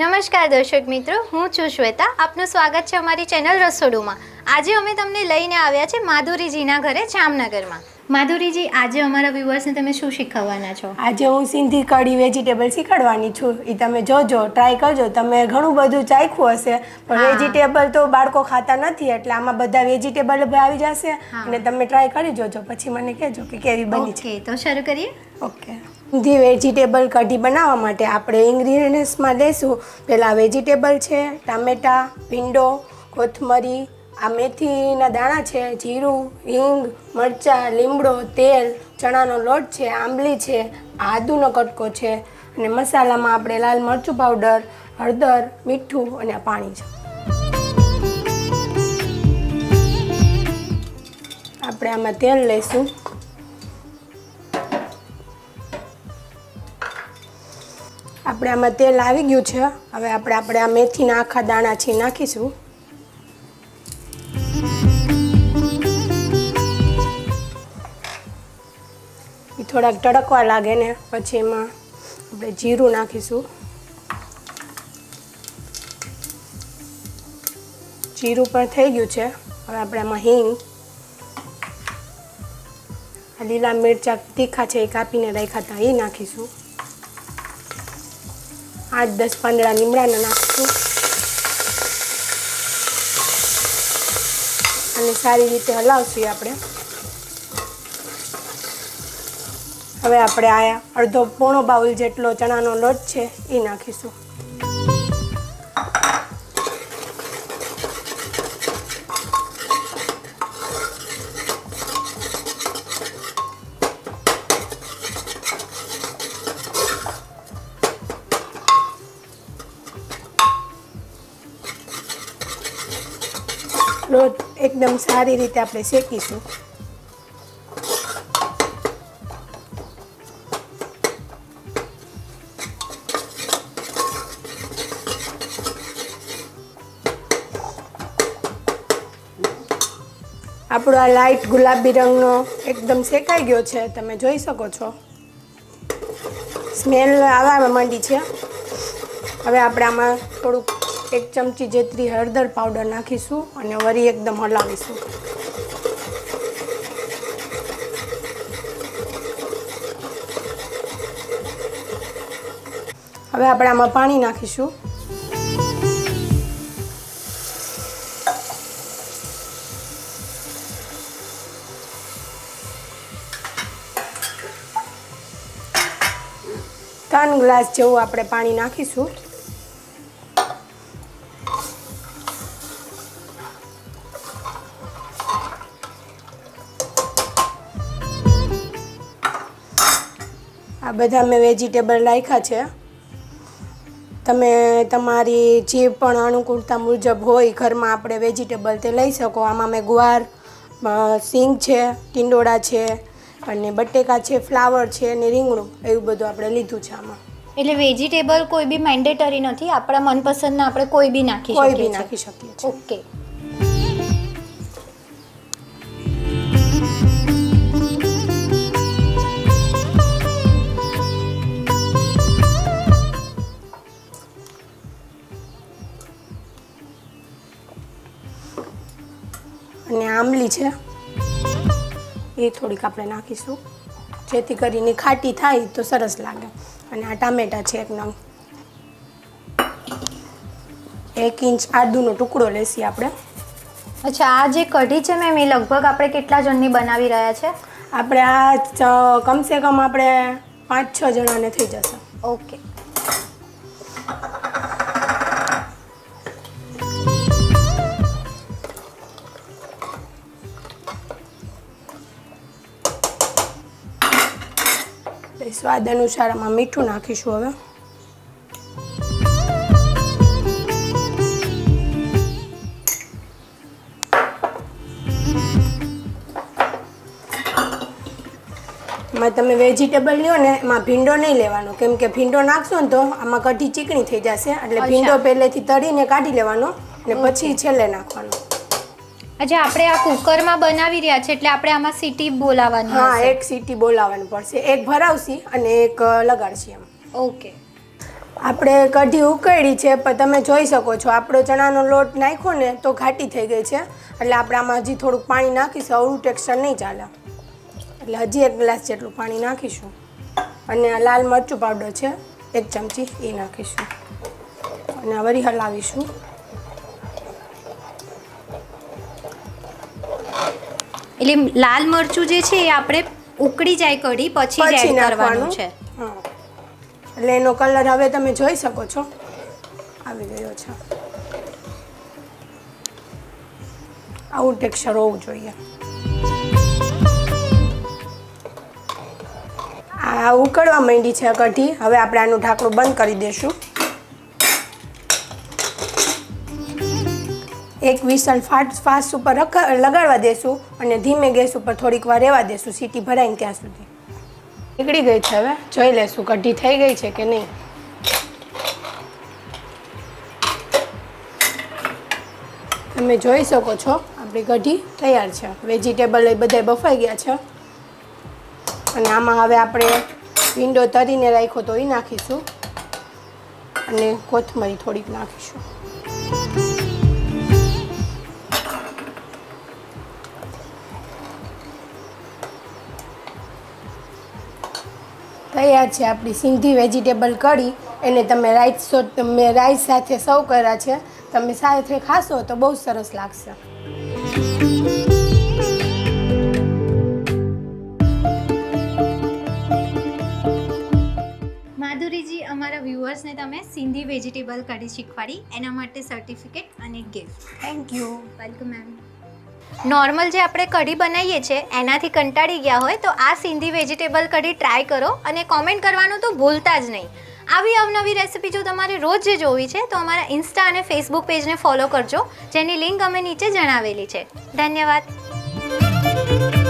નમસ્કાર દર્શક મિત્રો હું છું શ્વેતા. આપનું સ્વાગત છે અમારી ચેનલ રસોડુમાં. આજે અમે તમને લઈને આવ્યા છે માધુરીજીના ઘરે જામનગરમાં. માધુરીજી આજે અમારા વ્યુઅર્સને તમે શું શીખવવાના છો? આજે હું સિંધી કઢી વેજીટેબલ શીખવાડવાની છું. એ તમે જોજો ટ્રાય કરજો. તમે ઘણું બધું ચાખ્યું હશે પણ વેજીટેબલ તો બાળકો ખાતા નથી એટલે આમાં બધા વેજીટેબલ આવી જશે. અને તમે ટ્રાય કરી જોજો. પછી મને કહેજો કે કેવી બની છે. તો શરૂ કરીએ? ઓકે. સિંધી વેજીટેબલ કઢી બનાવવા માટે આપણે ઇન્ગ્રીડિયન્ટ્સમાં લઈશું પહેલાં વેજીટેબલ છે, ટામેટાં, ભીંડો, કોથમરી, આ મેથીના દાણા છે, જીરું, હિંગ, મરચાં, લીમડો, તેલ, ચણાનો લોટ છે, આંબલી છે, આદુનો કટકો છે અને મસાલામાં આપણે લાલ મરચું પાવડર હળદર, મીઠું અને પાણી છે. આપણે આમાં તેલ લઈશું આપણે આમાં તેલ આવી ગયું છે. હવે આપણે આપણે આ મેથીના આખા દાણા છે નાખીશું. એ થોડાક તડકવા લાગે ને પછી એમાં આપણે જીરું નાખીશું. જીરું પણ થઈ ગયું છે. હવે આપણે આમાં હિંગ લીલા મિરચા તીખા છે એ કાપીને રાખ્યા હતા, એ નાખીશું. આઠ દસ પાંદડા લીમડાના નાખશું અને સારી રીતે હલાવશું આપણે હવે આપણે આ અડધો પોણો બાઉલ જેટલો ચણાનો લોટ છે એ નાખીશું લોટ એકદમ સારી રીતે આપણે શેકીશું. આપણો આ લાઈટ ગુલાબી રંગનો એકદમ શેકાઈ ગયો છે, તમે જોઈ શકો છો. સ્મેલ આવવા માંડી છે. હવે આપણે આમાં થોડુંક એક ચમચી જેટલી હળદર પાવડર નાખીશું અને વરી એકદમ હલાવીશું. હવે આપણે આમાં પાણી નાખીશું. ત્રણ ગ્લાસ જેવું આપણે પાણી નાખીશું. આ બધા મેં વેજીટેબલ રાખ્યા છે. તમે તમારી જે પણ અનુકૂળતા મુજબ હોય ઘરમાં આપણે વેજીટેબલ તે લઈ શકો. આમાં મેં ગુવાર સિંગ છે ટીંડોળા છે અને બટેકા છે ફ્લાવર છે અને રીંગણું એવું બધું આપણે લીધું છે આમાં. એટલે વેજીટેબલ કોઈ બી મેન્ડેટરી નથી. આપણા મનપસંદના આપણે કોઈ બી નાખી કોઈ બી નાખી શકીએ ઓકે અને આંબલી છે. એ થોડીક આપણે નાખીશું. જેથી કરીને ખાટી થાય તો સરસ લાગે. અને આ ટામેટા છે એક નંગ એક ઇંચ આદુનો ટુકડો લેશી આપણે. અચ્છા આ જે કઢી છે મેમ એ લગભગ આપણે કેટલા જણની બનાવી રહ્યા છે? આપણે આ કમસે કમ આપણે પાંચ છ જણાને થઈ જશે. ઓકે. સ્વાદ અનુસાર આમાં મીઠું નાખીશું હવે. એમાં તમે વેજીટેબલ લ્યો ને એમાં ભીંડો નહીં લેવાનો. કેમ કે ભીંડો નાખશો ને તો આમાં કઢી ચીકણી થઈ જશે. એટલે ભીંડો પહેલેથી તળીને કાઢી લેવાનો અને પછી છેલ્લે નાખવાનો. અચ્છા આપણે આ કુકરમાં બનાવી રહ્યા છે એટલે આપણે આમાં સીટી બોલાવવાની હા હશે. એક સીટી બોલાવવાનું પડશે. એક ભરાવશી અને એક લગાડશી એમ. ઓકે. આપણે કઢી ઉકળી છે પણ તમે જોઈ શકો છો આપણો ચણાનો લોટ નાખ્યો ને તો ઘાટી થઈ ગઈ છે. એટલે આપણે આમાં હજી થોડુંક પાણી નાખીશું અવળું ટેક્સચર નહીં ચાલે. એટલે હજી એક ગ્લાસ જેટલું પાણી નાખીશું. અને આ લાલ મરચું પાવડર છે એક ચમચી એ નાખીશું. અને વળી હલાવીશું એટલે લાલ મરચું જે છે એ આપણે ઉકળી જાય કઢી પછી જ એડ કરવાનું છે. હા. એટલે એનો કલર હવે તમે જોઈ શકો છો. આવી ગયો છે. આવું ટેક્સચર હોવું જોઈએ. આ ઉકળવા માંડી છે કઢી. હવે આપણે આનું ઢાંકણું બંધ કરી દઈશું એક વિસલ ફાટ ફાસ્ટ ઉપર રખ- લગાડવા દેશું અને ધીમે ગેસ ઉપર થોડીક વાર રહેવા દેશું. સીટી ભરાઈને ત્યાં સુધી. નીકળી ગઈ છે હવે? જોઈ લેશું કઢી થઈ ગઈ છે કે નહીં? તમે જોઈ શકો છો આપણી કઢી તૈયાર છે. વેજીટેબલ એ બધા બફાઈ ગયા છે. અને આમાં હવે આપણે વિન્ડો તરીને રાખ્યો તો એ નાખીશું. અને કોથમરી થોડીક નાખીશું. તૈયાર છે આપણી સિંધી વેજીટેબલ કઢી એને તમે રાઈસ તમે રાઈસ સાથે સર્વ કર્યા છે તમે સાથે ખાશો તો બહુ સરસ લાગશે. માધુરીજી અમારા વ્યુઅર્સને તમે સિંધી વેજીટેબલ કઢી શીખવાડી એના માટે સર્ટિફિકેટ અને gift thank you welcome ma'am normal જે આપણે કઢી બનાવીએ છીએ, એનાથી કંટાળી ગયા હોય તો આ સિંધી વેજીટેબલ કઢી ટ્રાય કરો અને કોમેન્ટ કરવાનું તો ભૂલતા જ નહીં. આવી અવનવી રેસિપી જો તમારે રોજ જે જોવી છે, તો અમારા ઇન્સ્ટા અને ફેસબુક પેજને ફોલો કરજો, જેની લિંક અમે નીચે જણાવેલી છે. ધન્યવાદ.